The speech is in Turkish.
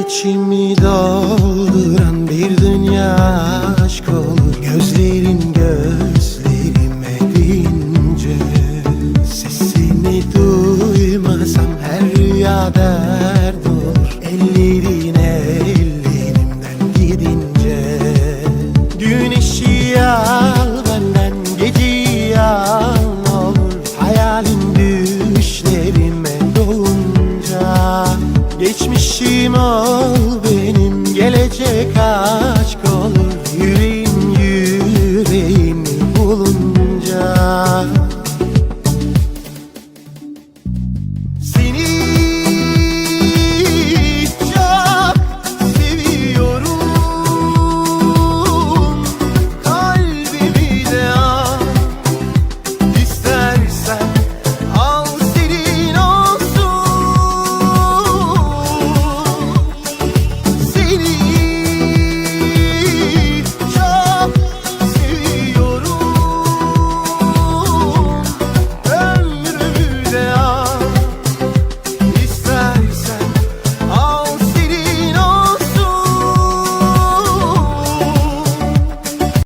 İçimi dolduran bir dünya aşk olur. Gözlerin gözlerime deyince Sesini duymasam her rüya dert olur. Ellerin ellerimden gidince Güneşi al benden geceyi al olur. Hayalin düşlerime dolunca Geçmişim ol benim gelecek aşk